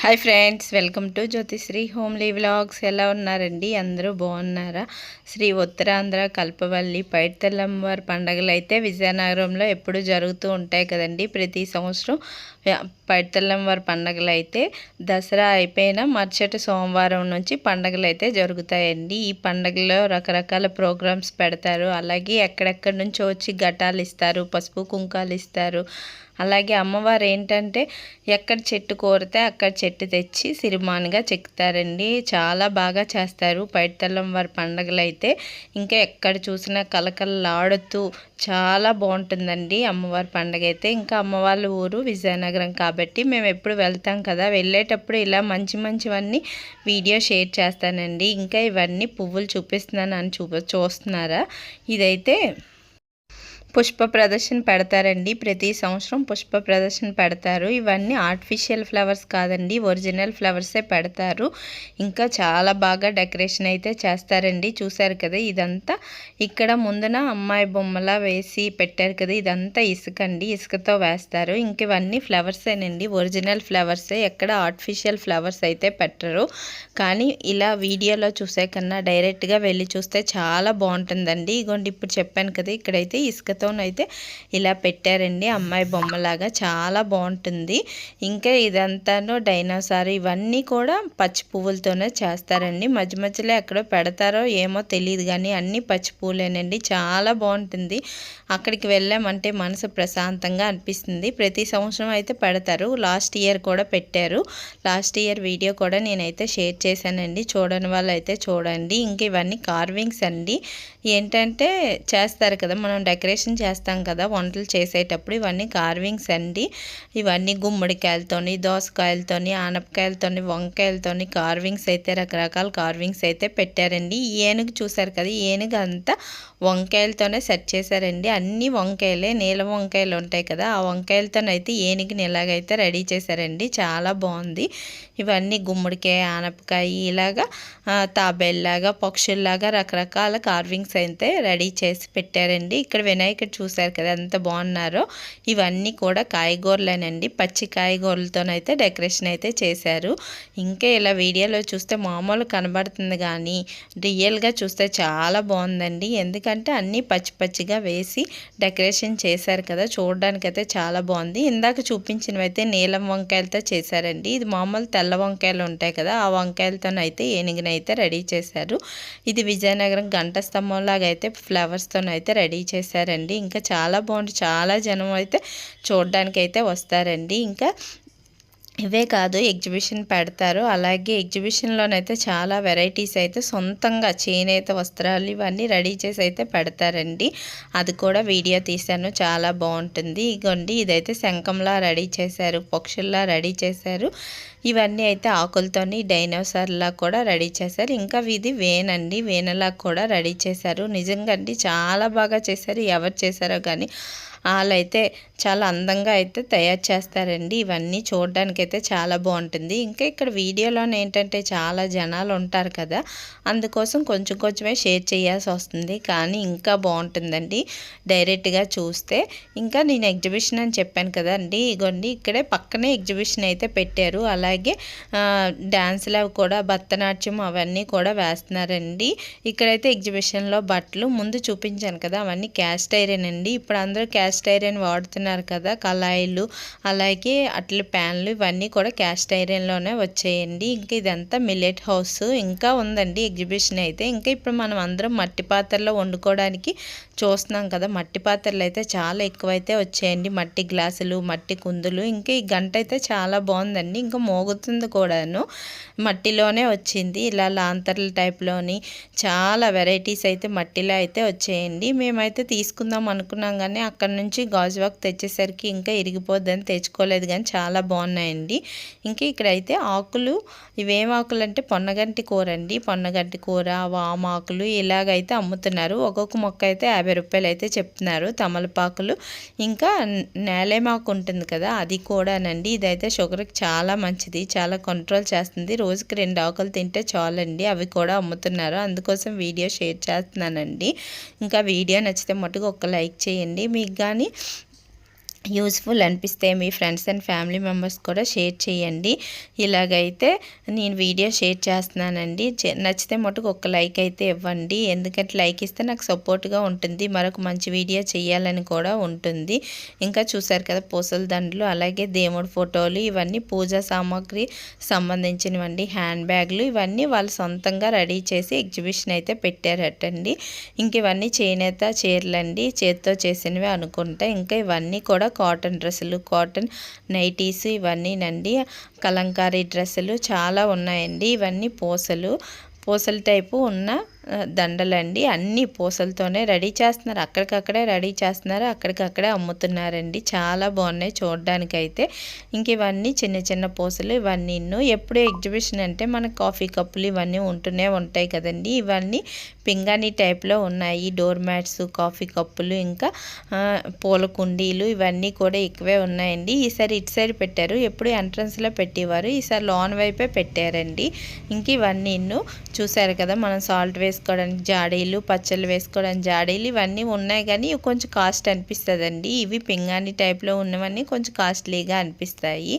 Hi friends welcome to Jyothisri homely vlogs. ఎలా ఉన్నారండి? అందరూ బాగున్నారా? శ్రీ ఉత్తరాంధ్ర కల్పవల్లి పైడితల్లమ్మవారి పండగలు అయితే విజయనగరంలో ఎప్పుడు జరుగుతూ ఉంటాయి కదండి. ప్రతి సంవత్సరం పైడితల్లమ్మవారి పండగలు అయితే దసరా అయిపోయిన మరుసటి సోమవారం నుంచి పండగలు అయితే జరుగుతాయండి. ఈ పండగలో రకరకాల ప్రోగ్రామ్స్ పెడతారు. అలాగే ఎక్కడెక్కడి నుంచో వచ్చి ఘటాలు ఇస్తారు పసుపు కుంకాలు ఇస్తారు అలాగే అమ్మవారు ఏంటంటే ఎక్కడ చెట్టు కోరితే అక్కడ చెట్టు తెచ్చి సిరిమానుగా చెక్కుతారండి చాలా బాగా చేస్తారు. పైడితల్లం వారి పండగలు అయితే ఇంకా ఎక్కడ చూసినా కలకలలాడుతూ చాలా బాగుంటుందండి అమ్మవారి పండగ అయితే ఇంకా అమ్మవాళ్ళ ఊరు విజయనగరం కాబట్టి మేము ఎప్పుడు వెళ్తాం కదా. వెళ్ళేటప్పుడు ఇలా మంచి మంచివన్నీ వీడియో షేర్ చేస్తానండి. ఇంకా ఇవన్నీ పువ్వులు చూపిస్తున్నాను అని చూప చూస్తున్నారా? ఇదైతే పుష్ప ప్రదర్శన పెడతారండి. ప్రతి సంవత్సరం పుష్ప ప్రదర్శన పెడతారు. ఇవన్నీ ఆర్టిఫిషియల్ ఫ్లవర్స్ కాదండి. ఒరిజినల్ ఫ్లవర్సే పెడతారు. ఇంకా చాలా బాగా డెకరేషన్ అయితే చేస్తారండి. చూశారు కదా ఇదంతా ఇక్కడ ముందున అమ్మాయి బొమ్మలా వేసి పెట్టారు కదా ఇదంతా ఇసుక అండి ఇసుకతో వేస్తారు. ఇంక ఇవన్నీ ఫ్లవర్సేనండి ఒరిజినల్ ఫ్లవర్సే ఎక్కడ ఆర్టిఫిషియల్ ఫ్లవర్స్ అయితే పెట్టరు. కానీ ఇలా వీడియోలో చూసే కన్నా డైరెక్ట్గా వెళ్ళి చూస్తే చాలా బాగుంటుందండి. ఇగోండి ఇప్పుడు చెప్పాను కదా ఇక్కడైతే ఇసుకతో అయితే ఇలా పెట్టారండి. అమ్మాయి బొమ్మలాగా చాలా బాగుంటుంది. ఇంకా ఇదంతాను డైనోసార్ ఇవన్నీ కూడా పచ్చి పువ్వులతోనే చేస్తారండి. మధ్య మధ్యలో ఎక్కడో పెడతారో ఏమో తెలియదు కానీ అన్నీ పచ్చి పువ్వులేనండి. చాలా బాగుంటుంది. అక్కడికి వెళ్ళామంటే మనసు ప్రశాంతంగా అనిపిస్తుంది. ప్రతి సంవత్సరం అయితే పెడతారు. లాస్ట్ ఇయర్ కూడా పెట్టారు. లాస్ట్ ఇయర్ వీడియో కూడా నేనైతే షేర్ చేశానండి. చూడని వాళ్ళు అయితే చూడండి. ఇంక ఇవన్నీ కార్వింగ్స్ అండి. ఏంటంటే చేస్తారు కదా మనం డెకరేషన్ చేస్తాం కదా వంటలు చేసేటప్పుడు ఇవన్నీ కార్వింగ్స్ అండి. ఇవన్నీ గుమ్మడికాయలతోని దోసకాయలతోని ఆనపకాయలతోని వంకాయలతోని కార్వింగ్స్ అయితే రకరకాల కార్వింగ్స్ అయితే పెట్టారండి. ఏనుగు చూసారు కదా ఏనుగు అంతా వంకాయలతోనే సెట్ చేశారండి. అన్ని వంకాయలే నీలం వంకాయలు ఉంటాయి కదా ఆ వంకాయలతోనైతే ఏనుగుని ఇలాగైతే రెడీ చేశారండి చాలా బాగుంది. ఇవన్నీ గుమ్మడికాయ ఆనపకాయ ఇలాగా తాబేల్లాగా పక్షుల్లాగా రకరకాల కార్వింగ్స్ అయితే రెడీ చేసి పెట్టారండి. ఇక్కడ వినాయకుడు చూశారు కదా ఎంత బాగున్నారో. ఇవన్నీ కూడా కాయగూరలేనండి పచ్చి కాయగూరలతోనైతే డెకరేషన్ అయితే చేశారు. ఇంకా ఇలా వీడియోలో చూస్తే మామూలు కనబడుతుంది కానీ రియల్గా చూస్తే చాలా బాగుందండి. ఎందుకంటే ఎందుకంటే అన్నీ పచ్చి పచ్చిగా వేసి డెకరేషన్ చేశారు కదా చూడడానికైతే చాలా బాగుంది. ఇందాక చూపించినవి అయితే నీలం వంకాయలతో చేశారండి. ఇది మామూలు తెల్ల వంకాయలు ఉంటాయి కదా ఆ వంకాయలతోనైతే ఏనుగునైతే రెడీ చేశారు. ఇది విజయనగరం గంట స్తంభంలాగా అయితే ఫ్లవర్స్తోనైతే రెడీ చేశారండి. ఇంకా చాలా బాగుంది. చాలా జనం అయితే చూడడానికి అయితే వస్తారండి. ఇంకా ఇవే కాదు ఎగ్జిబిషన్ పెడతారు. అలాగే ఎగ్జిబిషన్లోనైతే చాలా వెరైటీస్ అయితే సొంతంగా చేనేత వస్త్రాలు ఇవన్నీ రెడీ చేసి అయితే పెడతారండి. అది కూడా వీడియో తీశాను. చాలా బాగుంటుంది. ఇగోండి ఇదైతే శంఖంలా రెడీ చేశారు పక్షుల్లా రెడీ చేశారు. ఇవన్నీ అయితే ఆకులతోని డైనోసార్లా కూడా రెడీ చేశారు. ఇంకా ఇది వేనండి. వేనలా కూడా రెడీ చేశారు. నిజంగా అండి చాలా బాగా చేశారు. ఎవరు చేశారో కానీ వాళ్ళైతే చాలా అందంగా అయితే తయారు చేస్తారండి. ఇవన్నీ చూడడానికి అయితే చాలా బాగుంటుంది. ఇంకా ఇక్కడ వీడియోలోనే ఏంటంటే చాలా జనాలు ఉంటారు కదా అందుకోసం కొంచెం కొంచెమే షేర్ చేయాల్సి వస్తుంది. కానీ ఇంకా బాగుంటుందండి. డైరెక్ట్గా చూస్తే ఇంకా నేను ఎగ్జిబిషన్ అని చెప్పాను కదండి ఇగోండి ఇక్కడే పక్కనే ఎగ్జిబిషన్ అయితే పెట్టారు. అలాగే డ్యాన్స్లు అవి కూడా భరతనాట్యం అవన్నీ కూడా వేస్తున్నారండి. ఇక్కడైతే ఎగ్జిబిషన్లో బట్టలు ముందు చూపించాను కదా అవన్నీ క్యాస్ట్ ఐరన్ అండి. ఇప్పుడు అందరూ క్యాస్ట్ ఐరన్ వాడుతున్నారు కదా కళాయిలు అలాగే అట్ల ప్యాన్లు ఇవన్నీ కూడా క్యాస్ట్ ఐరన్లోనే వచ్చాయండి. ఇంకా ఇదంతా మిల్లెట్ హౌస్ ఇంకా ఉందండి ఎగ్జిబిషన్ అయితే. ఇంకా ఇప్పుడు మనం అందరం మట్టి పాత్రలో వండుకోవడానికి చూస్తున్నాం కదా మట్టి పాత్రలు అయితే చాలా ఎక్కువైతే వచ్చాయండి. మట్టి గ్లాసులు మట్టి కుందులు ఇంకా ఈ గంట అయితే చాలా బాగుందండి. ఇంకా మోగుతుంది కూడాను మట్టిలోనే వచ్చింది. ఇలా లాంతర్ల టైప్లోని చాలా వెరైటీస్ అయితే మట్టిలో అయితే వచ్చాయండి. మేమైతే తీసుకుందాం అనుకున్నాం కానీ అక్కడ నుంచి గాజువాక్ తెచ్చేసరికి ఇంకా ఇరిగిపోద్దని తెచ్చుకోలేదు కానీ చాలా బాగున్నాయండి. ఇంకా ఇక్కడైతే ఆకులు ఇవేం ఆకులు అంటే పొన్నగంటి కూర అండి పొన్నగంటి కూర వామాకులు ఇలాగైతే అమ్ముతున్నారు. ఒక్కొక్క మొక్క అయితే యాభై రూపాయలు అయితే చెప్తున్నారు తమలపాకులు. ఇంకా నేలేమాకు ఉంటుంది కదా అది కూడానండి. ఇదైతే షుగర్కి చాలా మంచిది చాలా కంట్రోల్ చేస్తుంది. రోజుకి రెండు ఆకులు తింటే చాలండి అవి కూడా అమ్ముతున్నారు. అందుకోసం వీడియో షేర్ చేస్తున్నానండి. ఇంకా వీడియో నచ్చితే మటుకు ఒక లైక్ చేయండి. మీకు కానీ యూస్ఫుల్ అనిపిస్తే మీ ఫ్రెండ్స్ అండ్ ఫ్యామిలీ మెంబర్స్ కూడా షేర్ చేయండి. ఇలాగైతే నేను వీడియో షేర్ చేస్తున్నానండి. నచ్చితే మటుకు ఒక లైక్ అయితే ఇవ్వండి. ఎందుకంటే లైక్ ఇస్తే నాకు సపోర్ట్గా ఉంటుంది. మరొక మంచి వీడియో చేయాలని కూడా ఉంటుంది. ఇంకా చూసారు కదా పూసల దండలు అలాగే దేవుడి ఫోటోలు ఇవన్నీ పూజా సామాగ్రి సంబంధించినవండి. హ్యాండ్ బ్యాగ్లు ఇవన్నీ వాళ్ళు సొంతంగా రెడీ చేసి ఎగ్జిబిషన్ అయితే పెట్టారటండి. ఇంక ఇవన్నీ చేనేత చీరలండి. చేతితో చేసినవి అనుకుంటా. ఇంకా ఇవన్నీ కూడా కాటన్ డ్రెస్సులు కాటన్ నైటీస్ ఇవన్నీనండి కలంకారీ డ్రెస్సులు చాలా ఉన్నాయండి. ఇవన్నీ పూసలు పూసల టైపు ఉన్న దండలండి. అన్ని పూసలతోనే రెడీ చేస్తున్నారు. అక్కడికక్కడే రెడీ చేస్తున్నారు. అక్కడికక్కడే అమ్ముతున్నారండి. చాలా బాగున్నాయి చూడడానికైతే. ఇంక ఇవన్నీ చిన్న చిన్న పూసలు ఇవన్నీ ఎప్పుడు ఎగ్జిబిషన్ అంటే మన కాఫీ కప్పులు ఇవన్నీ ఉంటూనే ఉంటాయి కదండి. ఇవన్నీ పింగాణి టైప్లో ఉన్నాయి. డోర్ మ్యాట్స్ కాఫీ కప్పులు ఇంకా పూల కుండీలు ఇవన్నీ కూడా ఎక్కువే ఉన్నాయండి. ఈసారి ఇటు సైడ్ పెట్టారు. ఎప్పుడు ఎంట్రన్స్లో పెట్టేవారు. ఈసారి లోన్ వైపే పెట్టారండి. ఇంక ఇవన్నీ చూసారు కదా మనం సాల్ట్ వేసి వేసుకోవడానికి జాడీలు పచ్చళ్ళు వేసుకోవడానికి జాడీలు ఇవన్నీ ఉన్నాయి కానీ కొంచెం కాస్ట్ అనిపిస్తుందండి. ఇవి పింగాణి టైప్లో ఉన్నవన్నీ కొంచెం కాస్ట్లీగా అనిపిస్తాయి.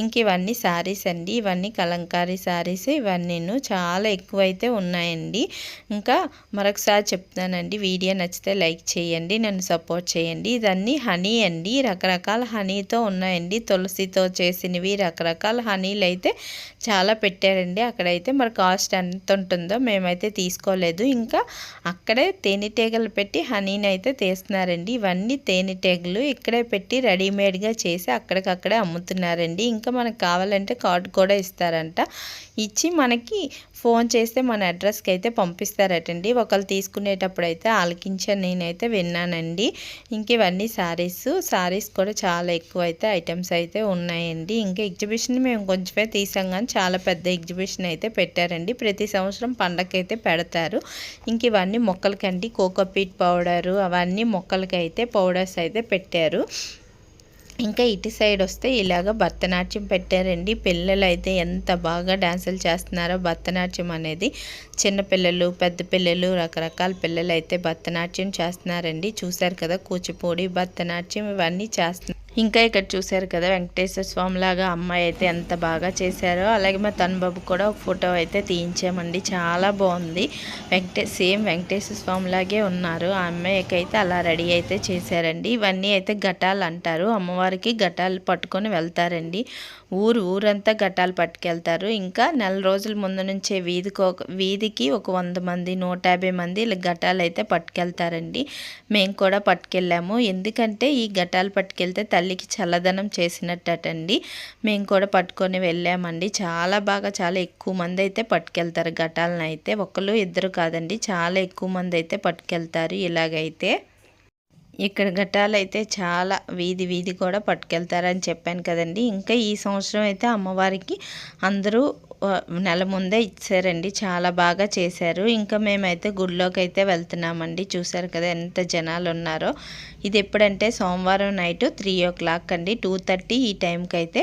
ఇంక ఇవన్నీ శారీస్ అండి. ఇవన్నీ కలంకారీ శారీస్ ఇవన్నీ చాలా ఎక్కువైతే ఉన్నాయండి. ఇంకా మరొకసారి చెప్తానండి వీడియో నచ్చితే లైక్ చేయండి నన్ను సపోర్ట్ చేయండి. ఇదన్నీ హనీ అండి. రకరకాల హనీతో ఉన్నాయండి. తులసితో చేసినవి రకరకాల హనీలు అయితే చాలా పెట్టారండి. అక్కడైతే మరి కాస్ట్ ఎంత ఉంటుందో మేమైతే తీసుకోలేదు. లేదు. ఇంకా అక్కడే తేనెటీగలు పెట్టి హనీని అయితే తీస్తున్నారండి. ఇవన్నీ తేనెటీగలు ఇక్కడే పెట్టి రెడీమేడ్గా చేసి అక్కడికక్కడే అమ్ముతున్నారండి. ఇంకా మనకు కావాలంటే కార్డు కూడా ఇస్తారంట. ఇచ్చి మనకి ఫోన్ చేస్తే మన అడ్రస్కి అయితే పంపిస్తారటండి. ఒకళ్ళు తీసుకునేటప్పుడు అయితే ఆలకించాను నేనైతే విన్నానండి. ఇంక ఇవన్నీ శారీస్ శారీస్ కూడా చాలా ఎక్కువ అయితే ఐటమ్స్ అయితే ఉన్నాయండి. ఇంకా ఎగ్జిబిషన్ మేము కొంచెమే తీసాం కానీ చాలా పెద్ద ఎగ్జిబిషన్ అయితే పెట్టారండి. ప్రతి సంవత్సరం పండగకైతే పెడతారు. ఇంక ఇవన్నీ మొక్కలకండి. కోకోపీట్ పౌడరు అవన్నీ మొక్కలకైతే పౌడర్స్ అయితే పెట్టారు. ఇంకా ఇటు సైడ్ వస్తే ఇలాగ భరతనాట్యం పెట్టారండి. పిల్లలు అయితే ఎంత బాగా డ్యాన్సులు చేస్తున్నారో భరతనాట్యం అనేది. చిన్నపిల్లలు పెద్ద పిల్లలు రకరకాల పిల్లలు అయితే భరతనాట్యం చేస్తున్నారండి. చూశారు కదా కూచిపూడి భరతనాట్యం ఇవన్నీ చేస్తున్నారు. ఇంకా ఇక్కడ చూశారు కదా వెంకటేశ్వర స్వామి లాగా అమ్మాయి అయితే ఎంత బాగా చేశారో. అలాగే మా తనుబాబు కూడా ఒక ఫోటో అయితే తీయించామండి. చాలా బాగుంది. వెంకటే సేమ్ వెంకటేశ్వర స్వామి లాగే ఉన్నారు. ఆ అమ్మాయికి అయితే అలా రెడీ అయితే చేశారండి. ఇవన్నీ అయితే ఘటాలు అంటారు. అమ్మవారికి ఘటాలు పట్టుకొని వెళ్తారండి. ఊరు ఊరంతా ఘటాలు పట్టుకెళ్తారు. ఇంకా నెల రోజుల ముందు నుంచే వీధికి ఒక వీధికి ఒక వంద మంది నూట యాభై మంది ఇలా ఘటాలు అయితే పట్టుకెళ్తారండి. మేము కూడా పట్టుకెళ్ళాము. ఎందుకంటే ఈ ఘటాలు పట్టుకెళ్తే తల్లికి చల్లదనం చేసినట్టండి మేము కూడా పట్టుకొని వెళ్ళామండి. చాలా బాగా చాలా ఎక్కువ మంది అయితే పట్టుకెళ్తారు ఘటాలను అయితే. ఒకళ్ళు ఇద్దరు కాదండి. చాలా ఎక్కువ మంది అయితే పట్టుకెళ్తారు ఇలాగైతే. ఇక్కడ ఘట్టాలు అయితే చాలా వీధి వీధి కూడా పట్టుకెళ్తారని చెప్పాను కదండి. ఇంకా ఈ సంవత్సరం అయితే అమ్మవారికి అందరూ నెల ముందే ఇచ్చారండి. చాలా బాగా చేశారు. ఇంకా మేమైతే గుడిలోకి అయితే వెళ్తున్నామండి. చూసారు కదా ఎంత జనాలు ఉన్నారో ఇది ఎప్పుడంటే సోమవారం నైట్ త్రీ ఓ క్లాక్ అండి. టూ థర్టీ ఈ టైంకి అయితే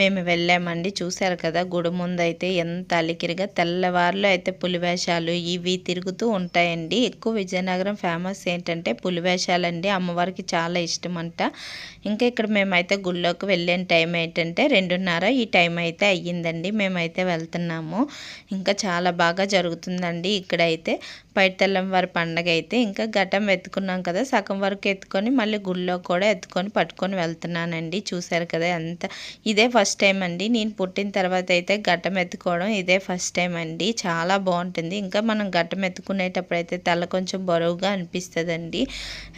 మేము వెళ్ళామండి. చూసారు కదా గుడి ముందు అయితే ఎంత అలికిరిగా తెల్లవారులో అయితే పులివేషాలు ఇవి తిరుగుతూ ఉంటాయండి. ఎక్కువ విజయనగరం ఫేమస్ ఏంటంటే పులివేషాలండి. అమ్మవారికి చాలా ఇష్టం అంట ఇంకా ఇక్కడ మేమైతే గుళ్ళోకి వెళ్ళిన టైం ఏంటంటే రెండున్నర ఈ టైం అయితే అయ్యిందండి. మేమైతే వెళ్తున్నాము. ఇంకా చాలా బాగా జరుగుతుందండి ఇక్కడైతే. పైడితల్లం వారి పండగ అయితే ఇంకా ఘటం ఎత్తుకున్నాం కదా సగం వరకు ఎత్తుకొని మళ్ళీ గుళ్ళో కూడా ఎత్తుకొని పట్టుకొని వెళ్తున్నానండి. చూశారు కదా ఎంత ఇదే ఫస్ట్ టైం అండి. నేను పుట్టిన తర్వాత అయితే ఘటం ఎత్తుకోవడం ఇదే ఫస్ట్ టైం అండి. చాలా బాగుంటుంది. ఇంకా మనం ఘటం ఎత్తుకునేటప్పుడు అయితే తల కొంచెం బరువుగా అనిపిస్తుందండి.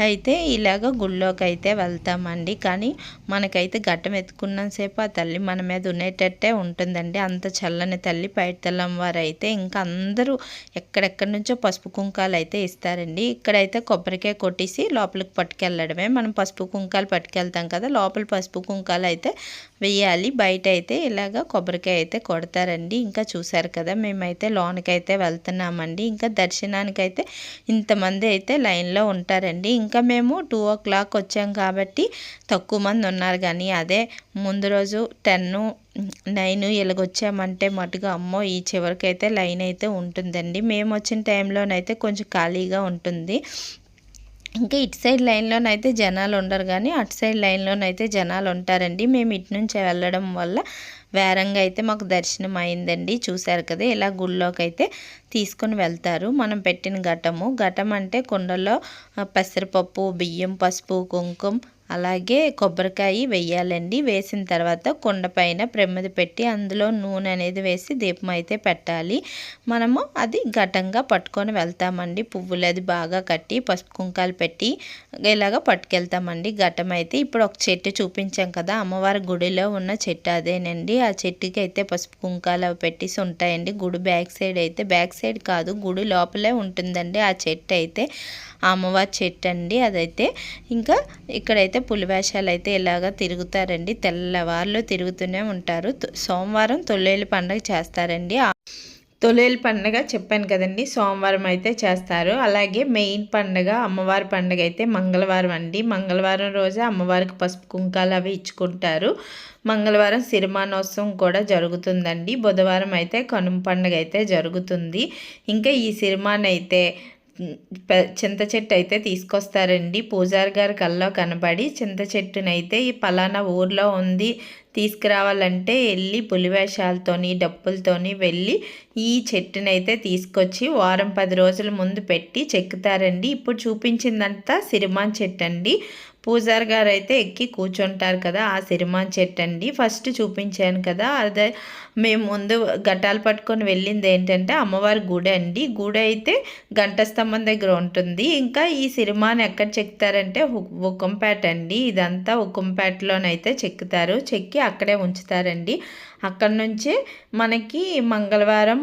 అయితే ఇలాగ గుళ్ళోకి అయితే వెళ్తామండి. కానీ మనకైతే ఘట్టం ఎత్తుకున్నంతసేపు ఆ తల్లి మన మీద ఉండేటట్టే ఉంటుందండి. అంత చల్లని తల్లి పైడితల్లం వారు అయితే ఇంకా అందరూ ఎక్కడెక్కడి నుంచో పసుపు కుంకాలు అయితే ఇస్తారండి. ఇక్కడైతే కొబ్బరికాయ కొట్టేసి లోపలికి పట్టుకెళ్ళడమే. మనం పసుపు కుంకాలు పట్టుకెళ్తాం కదా లోపల పసుపు కుంకాలు అయితే వేయాలి బయట అయితే ఇలాగ కొబ్బరికాయ అయితే కొడతారండి. ఇంకా చూసారు కదా మేమైతే లోనకైతే వెళ్తున్నామండి. ఇంకా దర్శనానికి అయితే ఇంతమంది అయితే లైన్లో ఉంటారండి. ఇంకా మేము టూ ఓ క్లాక్ వచ్చాం కాబట్టి తక్కువ మంది ఉన్నారు కానీ అదే ముందు రోజు టెన్ నైన్ ఇలాగొచ్చామంటే మటుగా అమ్మో ఈ చివరికైతే లైన్ అయితే ఉంటుందండి. మేము వచ్చిన టైంలోనైతే కొంచెం ఖాళీగా ఉంటుంది. ఇంకా ఇటు సైడ్ లైన్లోనైతే జనాలు ఉండరు కానీ అటు సైడ్ లైన్లోనైతే జనాలు ఉంటారండి. మేము ఇటు నుంచి వెళ్ళడం వల్ల వేరంగా అయితే మాకు దర్శనం అయిందండి. చూశారు కదా ఇలా గుళ్ళోకి అయితే తీసుకొని వెళ్తారు. మనం పెట్టిన ఘటము ఘటం అంటే కుండలో పెసరపప్పు బియ్యం పసుపు కుంకుమ అలాగే కొబ్బరికాయ వేయాలండి వేసిన తర్వాత కుండ పైన ప్రమిది పెట్టి అందులో నూనె అనేది వేసి దీపం అయితే పెట్టాలి. మనము అది ఘటంగా పట్టుకొని వెళ్తామండి. పువ్వులు అది బాగా కట్టి పసుపు కుంకాలు పెట్టి ఇలాగ పట్టుకెళ్తామండి. ఘటం అయితే ఇప్పుడు ఒక చెట్టు చూపించాం కదా అమ్మవారి గుడిలో ఉన్న చెట్టు అదేనండి. ఆ చెట్టుకి అయితే పసుపు కుంకాలు పెట్టేసి ఉంటాయండి. గుడి బ్యాక్ సైడ్ అయితే బ్యాక్ సైడ్ కాదు గుడి లోపలే ఉంటుందండి ఆ చెట్టు అయితే. అమ్మవారి చెట్టు అండి అదైతే. ఇంకా ఇక్కడైతే పులివేషాలు అయితే ఇలాగ తిరుగుతారండి. తెల్లవారులు తిరుగుతూనే ఉంటారు. సోమవారం తొలేలు పండుగ చేస్తారండి. తొలేలు పండుగ చెప్పాను కదండి. సోమవారం అయితే చేస్తారు. అలాగే మెయిన్ పండుగ అమ్మవారి పండుగ అయితే మంగళవారం అండి. మంగళవారం రోజే అమ్మవారికి పసుపు కుంకాలు అవి ఇచ్చుకుంటారు. మంగళవారం సిరిమానోత్సవం కూడా జరుగుతుందండి. బుధవారం అయితే కనుమ పండుగ అయితే జరుగుతుంది. ఇంకా ఈ సిరిమాన్ అయితే చింత చెట్టు అయితే తీసుకొస్తారండి. పూజారి గారి కల్లో కనబడి చింత చెట్టునైతే ఈ పలానా ఊర్లో ఉంది తీసుకురావాలంటే వెళ్ళి పులివేషాలతోని డప్పులతోని వెళ్ళి ఈ చెట్టునైతే తీసుకొచ్చి వారం పది రోజుల ముందు పెట్టి చెక్కుతారండి. ఇప్పుడు చూపించిందంతా సిరిమాన్ చెట్టు అండి పూజారి గారు అయితే ఎక్కి కూర్చుంటారు కదా ఆ సిరిమాన్ చెట్టు అండి ఫస్ట్ చూపించాను కదా అదే మేము ముందు గట్టాలు పట్టుకొని వెళ్ళింది ఏంటంటే అమ్మవారి గుడి అండి. గుడి అయితే గంట స్తంభం దగ్గర ఉంటుంది. ఇంకా ఈ సిరిమాని ఎక్కడ చెక్తారంటే ఉక్కంపేట అండి. ఇదంతా ఉక్కంపేటలోనైతే చెక్కుతారు. చెక్కి అక్కడే ఉంచుతారండి. అక్కడ నుంచే మనకి మంగళవారం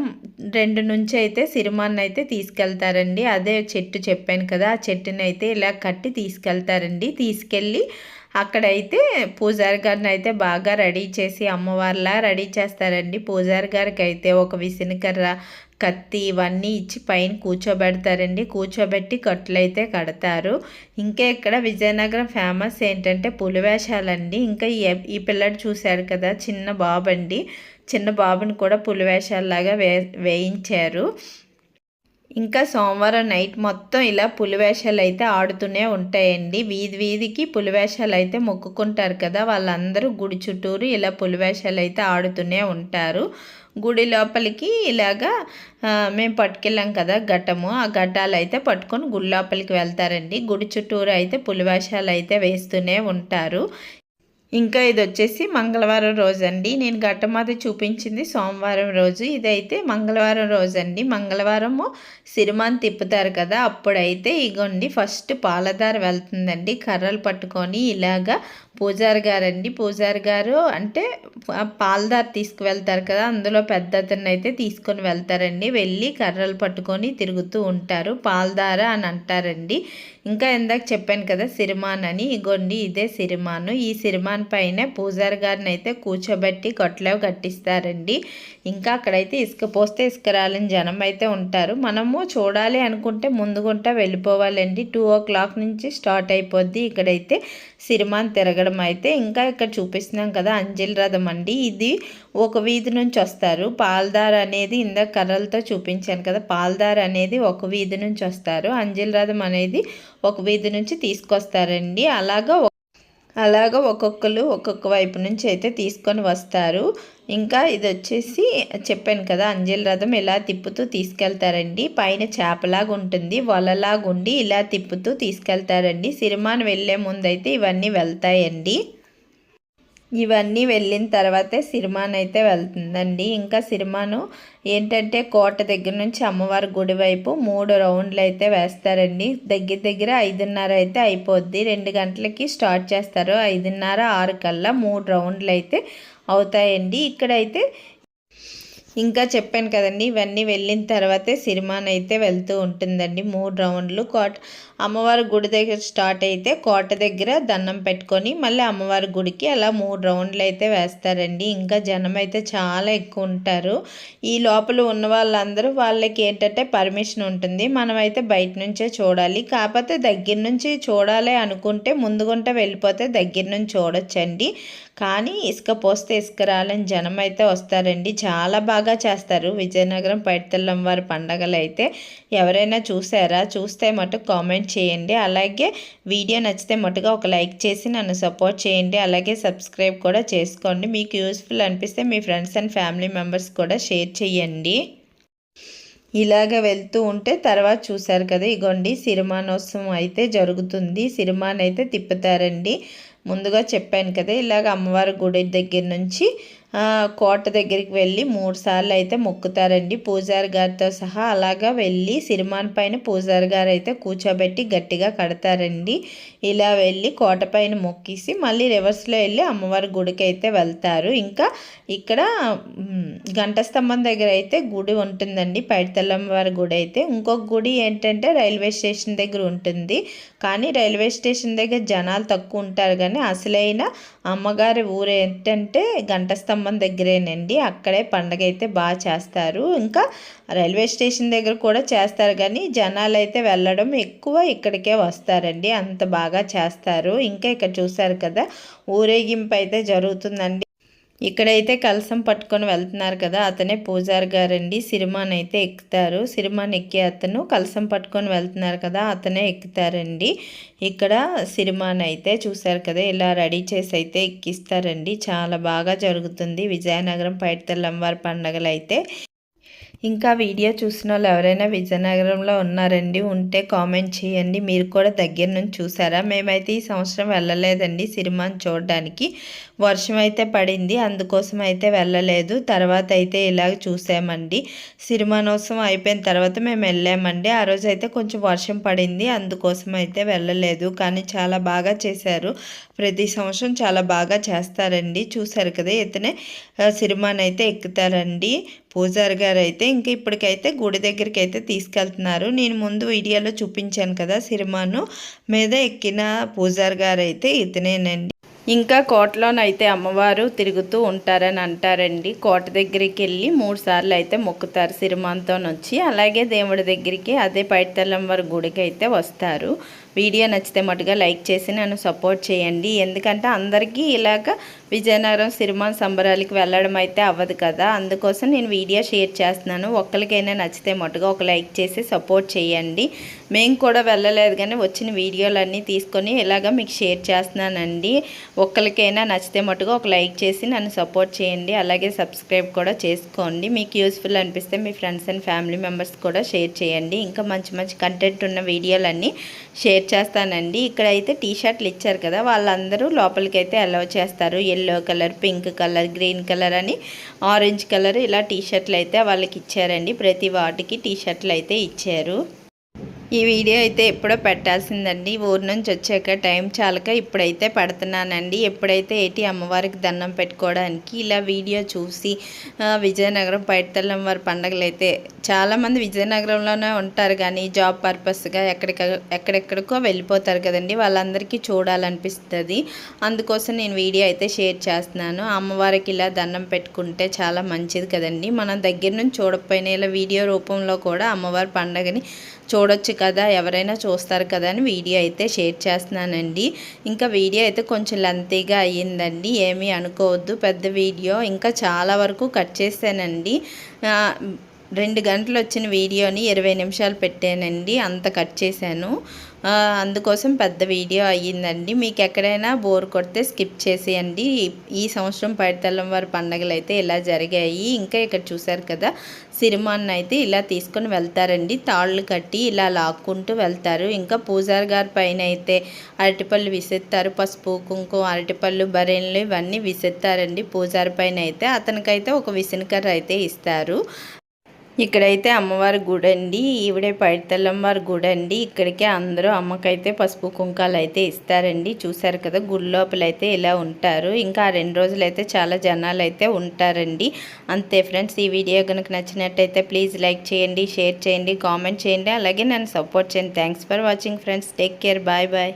రెండు నుంచి అయితే సిరిమాన్ అయితే తీసుకెళ్తారండి. అదే చెట్టు చెప్పాను కదా ఆ చెట్టుని అయితే ఇలా కట్టి తీసుకెళ్తారండి. తీసుకెళ్ళి అక్కడైతే పూజారి గారిని అయితే బాగా రెడీ చేసి అమ్మవారిలా రెడీ చేస్తారండి. పూజారి గారికి అయితే ఒక విసినకర్ర కత్తి ఇవన్నీ ఇచ్చి పైన కూర్చోబెడతారండి. కూర్చోబెట్టి కట్లయితే కడతారు. ఇంకా ఇక్కడ విజయనగరం ఫేమస్ ఏంటంటే పులివేషాలండి. ఇంకా ఈ పిల్లడు చూశారు కదా చిన్న బాబు అండి చిన్న బాబుని కూడా పులివేషాలలాగా వే వేయించారు. ఇంకా సోమవారం నైట్ మొత్తం ఇలా పులివేషాలు అయితే ఆడుతూనే ఉంటాయండి. వీధి వీధికి పులివేషాలు అయితే మొక్కుకుంటారు కదా వాళ్ళందరూ గుడి చుట్టూరు ఇలా పులివేషాలు అయితే ఆడుతూనే ఉంటారు. గుడి లోపలికి ఇలాగా మేము పట్టుకెళ్ళాం కదా ఘటము ఆ ఘట్టాలు అయితే పట్టుకొని గుడి లోపలికి వెళ్తారండి. గుడి చుట్టూరు అయితే పులివేషాలు అయితే వేస్తూనే ఉంటారు. ఇంకా ఇది వచ్చేసి మంగళవారం రోజు అండి నేను ఘట్టమాత చూపించింది సోమవారం రోజు. ఇదైతే మంగళవారం రోజు అండి మంగళవారము సిరిమాన్ తిప్పుతారు కదా అప్పుడైతే ఇగోండి ఫస్ట్ పాలదార వెళ్తుందండి. కర్రలు పట్టుకొని ఇలాగా పూజారి గారండి. పూజారి గారు అంటే పాలదారు తీసుకువెళ్తారు కదా అందులో పెద్ద అతన్ని అయితే తీసుకొని వెళ్తారండి. వెళ్ళి కర్రలు పట్టుకొని తిరుగుతూ ఉంటారు. పాలదార అని అంటారండి. ఇంకా ఇందాక చెప్పాను కదా సిరిమాన్ అని. ఇగోండి ఇదే సిరిమాను. ఈ సిరిమాన్ పైన పూజారి గారిని అయితే కూర్చోబెట్టి కొట్లేవి కట్టిస్తారండి. ఇంకా అక్కడైతే ఇసుక పోస్తే ఇసుక రాలని జనం అయితే ఉంటారు. మనము చూడాలి అనుకుంటే ముందుగుంటా వెళ్ళిపోవాలండి. టూ ఓ క్లాక్ నుంచి స్టార్ట్ అయిపోద్ది ఇక్కడైతే సిరిమాన్ తిరగడం అయితే. ఇంకా ఇక్కడ చూపిస్తున్నాం కదా అంజలి రథం అండి. ఇది ఒక వీధి నుంచి వస్తారు. పాల్దార్ అనేది ఇందాక కర్రలతో చూపించాను కదా. పాల్దార్ అనేది ఒక వీధి నుంచి వస్తారు. అంజలి రథం అనేది ఒక వీధి నుంచి తీసుకొస్తారండి. అలాగా అలాగ ఒక్కొక్కరు ఒక్కొక్క వైపు నుంచి అయితే తీసుకొని వస్తారు. ఇంకా ఇది వచ్చేసి చెప్పాను కదా అంజల్ రథం ఇలా తిప్పుతూ తీసుకెళ్తారండి. పైన చేపలాగా ఉంటుంది వలలాగుండి ఇలా తిప్పుతూ తీసుకెళ్తారండి. సిరిమాన్ వెళ్ళే ముందైతే ఇవన్నీ వెళ్తాయండి. ఇవన్నీ వెళ్ళిన తర్వాతే సిరిమాన్ అయితే వెళ్తుందండి. ఇంకా సిరిమాను ఏంటంటే కోట దగ్గర నుంచి అమ్మవారి గుడి వైపు మూడు రౌండ్లు అయితే వేస్తారండి. దగ్గర దగ్గర ఐదున్నర అయితే అయిపోద్ది. రెండు గంటలకి స్టార్ట్ చేస్తారు. ఐదున్నర ఆరు కల్లా మూడు రౌండ్లు అయితే అవుతాయండి. ఇక్కడైతే ఇంకా చెప్పాను కదండి ఇవన్నీ వెళ్ళిన తర్వాతే సిరిమాన్ అయితే వెళ్తూ ఉంటుందండి. మూడు రౌండ్లు కోట అమ్మవారి గుడి దగ్గర స్టార్ట్ అయితే కోట దగ్గర దండం పెట్టుకొని మళ్ళీ అమ్మవారి గుడికి అలా మూడు రౌండ్లు అయితే వేస్తారండి. ఇంకా జనం అయితే చాలా ఎక్కువ ఉంటారు. ఈ లోపల ఉన్న వాళ్ళందరూ వాళ్ళకి ఏంటంటే పర్మిషన్ ఉంటుంది. మనమైతే బయట నుంచే చూడాలి. కాకపోతే దగ్గర నుంచి చూడాలి అనుకుంటే ముందుగుంట వెళ్ళిపోతే దగ్గర నుంచి చూడొచ్చండి. కానీ ఇసుక పోస్తే ఇసుక రాలని జనం అయితే వస్తారండి. చాలా బాగా చేస్తారు. విజయనగరం పైడితల్లం వారి పండగలు అయితే ఎవరైనా చూసారా? చూస్తే మటు కామెంట్ చేయండి. అలాగే వీడియో నచ్చితే మటుగా ఒక లైక్ చేసి నన్ను సపోర్ట్ చేయండి. అలాగే సబ్స్క్రైబ్ కూడా చేసుకోండి. మీకు యూస్ఫుల్ అనిపిస్తే మీ ఫ్రెండ్స్ అండ్ ఫ్యామిలీ మెంబర్స్ కూడా షేర్ చేయండి. ఇలాగ వెళ్తూ ఉంటే తర్వాత చూశారు కదా ఇగోండి సిరిమానోత్సవం అయితే జరుగుతుంది. సిరిమాన్ అయితే తిప్పుతారండి. ముందుగా చెప్పాను కదా ఇలాగ అమ్మవారి గుడి దగ్గర నుంచి కోట దగ్గరికి వెళ్ళి మూడు సార్లు అయితే మొక్కుతారండి. పూజారి గారితో సహా అలాగా వెళ్ళి సిరిమాన్ పైన పూజారి గారు అయితే కూర్చోబెట్టి గట్టిగా కడతారండి. ఇలా వెళ్ళి కోటపైన మొక్కేసి మళ్ళీ రివర్స్లో వెళ్ళి అమ్మవారి గుడికి అయితే వెళ్తారు. ఇంకా ఇక్కడ గంట స్తంభం దగ్గర అయితే గుడి ఉంటుందండి. పైడితల్లమ్మవారి గుడి అయితే. ఇంకొక గుడి ఏంటంటే రైల్వే స్టేషన్ దగ్గర ఉంటుంది. కానీ రైల్వే స్టేషన్ దగ్గర జనాలు తక్కువ ఉంటారు. కానీ అసలైన అమ్మగారి ఊరు ఏంటంటే గంట స్తంభం దగ్గరేనండి. అక్కడే పండగ అయితే బాగా చేస్తారు. ఇంకా రైల్వే స్టేషన్ దగ్గర కూడా చేస్తారు. కానీ జనాలు అయితే వెళ్ళడం ఎక్కువ ఇక్కడికే వస్తారండి. అంత బాగా చేస్తారు. ఇంకా ఇక్కడ చూసారు కదా ఊరేగింపు అయితే జరుగుతుందండి. ఇక్కడైతే కలసం పట్టుకొని వెళ్తున్నారు కదా అతనే పూజారి గారండి. సిరిమాన్ అయితే ఎక్కుతారు. సిరిమాన్ ఎక్కే అతను కలసం పట్టుకొని వెళ్తున్నారు కదా అతనే ఎక్కుతారండి. ఇక్కడ సిరిమాన్ అయితే చూశారు కదా ఇలా రెడీ చేసి అయితే ఎక్కిస్తారండి. చాలా బాగా జరుగుతుంది. విజయనగరం పైడితల్లమ్మవారి పండగలు అయితే ఇంకా వీడియో చూసిన వాళ్ళు ఎవరైనా విజయనగరంలో ఉన్నారండి ఉంటే కామెంట్ చేయండి. మీరు కూడా దగ్గర నుంచి చూసారా? మేమైతే ఈ సంవత్సరం వెళ్ళలేదండి సినిమాని చూడడానికి. వర్షం అయితే పడింది అందుకోసం అయితే వెళ్ళలేదు. తర్వాత అయితే ఇలాగ చూసామండి. సిరిమానోత్సవం అయిపోయిన తర్వాత మేము వెళ్ళామండి. ఆ రోజు అయితే కొంచెం వర్షం పడింది అందుకోసం అయితే వెళ్ళలేదు. కానీ చాలా బాగా చేశారు. ప్రతి సంవత్సరం చాలా బాగా చేస్తారండి. చూశారు కదా ఇతనే సిరిమాన్ అయితే ఎక్కుతారండి. పూజారి గారు అయితే ఇంకా ఇప్పటికైతే గుడి దగ్గరికి అయితే తీసుకెళ్తున్నారు. నేను ముందు వీడియోలో చూపించాను కదా సిరిమాను మీద ఎక్కిన పూజారి గారు అయితే ఇతనేనండి. ఇంకా కోటలోనైతే అమ్మవారు తిరుగుతూ ఉంటారని అంటారండి. కోట దగ్గరికి వెళ్ళి మూడు సార్లు అయితే మొక్కుతారు సిరిమాన్తో వచ్చి అలాగే దేవుడి దగ్గరికి అదే పైటతల్లం గుడికి అయితే వస్తారు. వీడియో నచ్చితే మటుగా లైక్ చేసి నన్ను సపోర్ట్ చేయండి. ఎందుకంటే అందరికీ ఇలాగ విజయనగరం సిరిమాన్ సంబరాలకి వెళ్ళడం అయితే అవ్వదు కదా. అందుకోసం నేను వీడియో షేర్ చేస్తున్నాను. ఒక్కరికైనా నచ్చితే మటుగా ఒక లైక్ చేసి సపోర్ట్ చేయండి. మేము కూడా వెళ్ళలేదు కానీ వచ్చిన వీడియోలన్నీ తీసుకొని ఇలాగ మీకు షేర్ చేస్తున్నానండి. ఒక్కరికైనా నచ్చితే మటుగా ఒక లైక్ చేసి నన్ను సపోర్ట్ చేయండి. అలాగే సబ్స్క్రైబ్ కూడా చేసుకోండి. మీకు యూస్ఫుల్ అనిపిస్తే మీ ఫ్రెండ్స్ అండ్ ఫ్యామిలీ మెంబర్స్ కూడా షేర్ చేయండి. ఇంకా మంచి మంచి కంటెంట్ ఉన్న వీడియోలన్నీ షేర్ చేస్తానండి ఇక్కడైతే టీ షర్ట్లు ఇచ్చారు కదా వాళ్ళందరూ లోపలికి అయితే అలౌ చేస్తారు. Yellow colour pink colour green colour అని ఆరెంజ్ కలర్ ఇలా టీ షర్ట్లు అయితే వాళ్ళకి ఇచ్చారండి. ప్రతి వాటికి టీ షర్ట్లు అయితే ఇచ్చారు. ఈ వీడియో అయితే ఎప్పుడో పెట్టాల్సిందండి. ఊరు నుంచి వచ్చాక టైం చాలక ఇప్పుడైతే పెడుతున్నానండి. ఎప్పుడైతే ఏటి అమ్మవారికి దండం పెట్టుకోవడానికి ఇలా వీడియో చూసి విజయనగరం పైడితల్లం వారి పండగలు అయితే చాలామంది విజయనగరంలోనే ఉంటారు. కానీ జాబ్ పర్పస్గా ఎక్కడిక ఎక్కడెక్కడికో వెళ్ళిపోతారు కదండి. వాళ్ళందరికీ చూడాలనిపిస్తుంది. అందుకోసం నేను వీడియో అయితే షేర్ చేస్తున్నాను. అమ్మవారికి ఇలా దండం పెట్టుకుంటే చాలా మంచిది కదండి. మనం దగ్గర నుంచి చూడకపోయినా ఇలా వీడియో రూపంలో కూడా అమ్మవారి పండగని చూడొచ్చు కదా ఎవరైనా చూస్తారు కదా అని వీడియో అయితే షేర్ చేస్తున్నానండి. ఇంకా వీడియో అయితే కొంచెం లెంతీగా అయ్యిందండి ఏమీ అనుకోవద్దు. పెద్ద వీడియో ఇంకా చాలా వరకు కట్ చేశానండి. రెండు గంటలు వచ్చిన వీడియోని ఇరవై నిమిషాలు పెట్టానండి అంత కట్ చేశాను. అందుకోసం పెద్ద వీడియో అయ్యిందండి. మీకు ఎక్కడైనా బోర్ కొడితే స్కిప్ చేసేయండి. ఈ సంవత్సరం పైడితల్లం వారి పండగలు అయితే ఇలా జరిగాయి. ఇంకా ఇక్కడ చూసారు కదా సిరిమాన్ని అయితే ఇలా తీసుకొని వెళ్తారండి. తాళ్ళు కట్టి ఇలా లాక్కుంటూ వెళ్తారు. ఇంకా పూజారి గారి పైన అయితే అరటిపళ్ళు విసెత్తారు పసుపు కుంకుమ అరటిపళ్ళు బరెన్లు ఇవన్నీ విసెత్తారండి పూజారి పైన అయితే అతనికైతే ఒక విసినకర్ర అయితే ఇస్తారు. ఇక్కడైతే అమ్మవారి గుడి అండి ఈవిడే పైడితల్లం వారి గుడి అండి ఇక్కడికే అందరూ అమ్మకైతే పసుపు కుంకాలు అయితే ఇస్తారండి. చూసారు కదా గుడి లోపల అయితే ఇలా ఉంటారు. ఇంకా రెండు రోజులు అయితే చాలా జనాలు అయితే ఉంటారండి. అంతే ఫ్రెండ్స్ ఈ వీడియో కనుక నచ్చినట్టయితే ప్లీజ్ లైక్ చేయండి షేర్ చేయండి కామెంట్ చేయండి. అలాగే నన్ను సపోర్ట్ చేయండి. Thanks for watching friends. Take care. Bye bye.